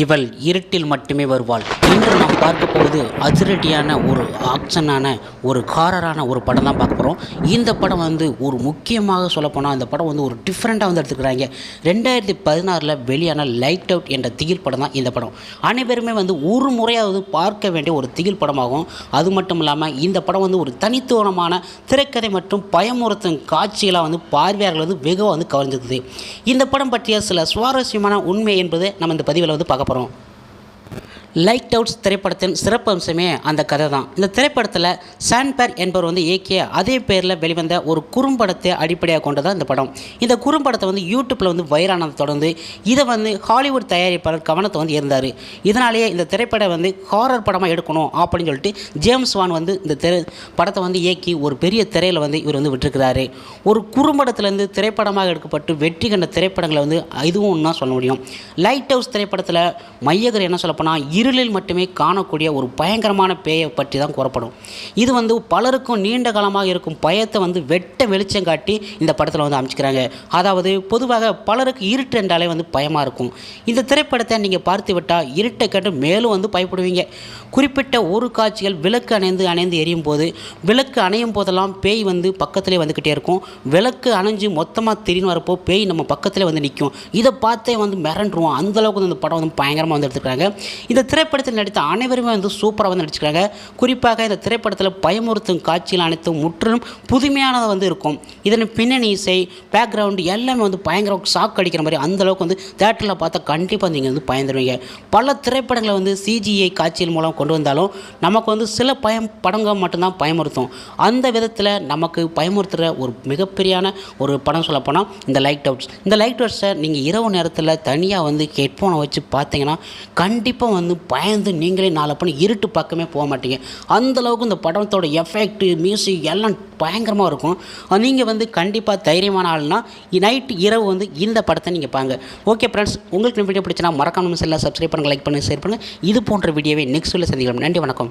இவள் இருட்டில் மட்டுமே வருவாள். இன்று நாம் பார்க்க போவது அதிரடியான ஒரு ஆக்ஷனான ஒரு காரரான ஒரு படம் தான் பார்க்க போகிறோம் இந்த படம் வந்து ஒரு முக்கியமாக சொல்லப்போனால் இந்த படம் வந்து ஒரு டிஃப்ரெண்ட்டாக வந்து எடுத்துக்கிறாங்க. ரெண்டாயிரத்தி பதினாறில் வெளியான லைட் அவுட் என்ற திகில் படம் தான் இந்த படம். அனைவருமே வந்து ஒரு முறையாவது பார்க்க வேண்டிய ஒரு திகில் படமாகும். அது மட்டும் இல்லாமல் இந்த படம் வந்து ஒரு தனித்துவமான திரைக்கதை மற்றும் பயமுறுத்தும் காட்சிகளாக வந்து பார்வையாளர்கள் வந்து வெகுவாக வந்து கவர்ந்திருக்குது. இந்த படம் பற்றிய சில சுவாரஸ்யமான உண்மை என்பது நம்ம இந்த பதிவில் வந்து பார்க்க போகிறோம் லைட் அவுட்ஸ் திரைப்படத்தின் சிறப்பு அம்சமே அந்த கதை தான் இந்த திரைப்படத்தில் சான்பேர் என்பவர் வந்து இயக்கிய அதே பேரில் வெளிவந்த ஒரு குறும்படத்தை அடிப்படையாக கொண்டதான் இந்த படம். இந்த குறும்படத்தை வந்து யூடியூப்பில் வந்து வைரானதை தொடர்ந்து இதை வந்து ஹாலிவுட் தயாரிப்பாளர் கவனத்தை வந்து இருந்தார் இதனாலேயே இந்த திரைப்படம் வந்து ஹாரர் படமாக எடுக்கணும் அப்படின்னு சொல்லிட்டு ஜேம்ஸ் வான் வந்து இந்த திரை படத்தை வந்து இயக்கி ஒரு பெரிய திரையில் வந்து இவர் வந்து விட்டுருக்கிறாரு. ஒரு குறும்படத்துலேருந்து திரைப்படமாக எடுக்கப்பட்டு வெற்றி கண்ட திரைப்படங்களை வந்து இதுவும் ஒன்றா சொல்ல முடியும். லைட் ஹவுஸ் திரைப்படத்தில் மையகர் என்ன சொல்லப்போனால் இருளில் மட்டுமே காணக்கூடிய ஒரு பயங்கரமான பேயை பற்றி தான் கூறப்படும். இது வந்து பலருக்கும் நீண்ட காலமாக இருக்கும் பயத்தை வந்து வெட்ட வெளிச்சம் காட்டி இந்த படத்தில் வந்து அமைச்சிக்கிறாங்க. அதாவது பொதுவாக பலருக்கு இருட்டு என்றாலே வந்து பயமாக இருக்கும். இந்த திரைப்படத்தை நீங்கள் பார்த்து விட்டால் இருட்டை கண்டு மேலும் வந்து பயப்படுவீங்க. குறிப்பிட்ட ஒரு காட்சிகள் விளக்கு அணைந்து அணைந்து எரியும் போது விளக்கு அணையும் போதெல்லாம் பேய் வந்து பக்கத்திலே வந்துக்கிட்டே இருக்கும். விளக்கு அணைஞ்சு மொத்தமாக திடீர்னு வரப்போ பேய் நம்ம பக்கத்திலே வந்து நிற்கும் இதை பார்த்தே வந்து மிரண்டுருவோம். அந்தளவுக்கு வந்து இந்த படம் வந்து பயங்கரமாக வந்து எடுத்துக்கிறாங்க. இந்த திரைப்படத்தில் நடித்த அனைவருமே வந்து சூப்பராக வந்து நடிச்சிருக்காங்க. குறிப்பாக இந்த திரைப்படத்தில் பயமுறுத்தும் காட்சிகள் அனைத்தும் முற்றிலும் புதுமையானதாக வந்து இருக்கும். இதன் பின்னணி இசை பேக்ரவுண்டு எல்லாமே வந்து பயங்கர ஷாக் அடிக்கிற மாதிரி அந்தளவுக்கு வந்து தேட்டரில் பார்த்தா கண்டிப்பாக நீங்கள் வந்து பயந்துருவீங்க. பல திரைப்படங்களை வந்து சிஜிஐ காட்சிகள் மூலம் கொண்டு வந்தாலும் நமக்கு வந்து சில பயம் படங்கள் மட்டும்தான் பயமுறுத்தும். அந்த விதத்தில் நமக்கு பயமுறுத்துகிற ஒரு மிகப்பெரியான ஒரு படம் சொல்லப்போனால் இந்த லைட் அவுட்ஸ் இந்த லைட் அவுட்ஸை நீங்கள் இரவு நேரத்தில் தனியாக வந்து ஹெட்ஃபோனை வச்சு பார்த்தீங்கன்னா கண்டிப்பாக வந்து பயந்து நீங்களே நாலு பண்ணி இருட்டு பக்கமே போக மாட்டீங்க. அந்தளவுக்கு இந்த படத்தோட எஃபெக்ட் மியூசிக் எல்லாம் பயங்கரமாக இருக்கும். நீங்கள் வந்து கண்டிப்பாக தைரியமான ஆள்னா நைட்டு இரவு வந்து இந்த படத்தை நீங்கள் பாருங்க. ஓகே ஃப்ரெண்ட்ஸ் உங்களுக்கு வீடியோ பிடிச்சினா மறக்காம எல்லாம் சப்ஸ்கிரைப் பண்ணுங்கள் லைக் பண்ணுங்கள் ஷேர் பண்ணுங்கள் இது போன்ற வீடியோவை நெக்ஸ்ட் வீடியோ சந்திக்கலாம். நன்றி வணக்கம்.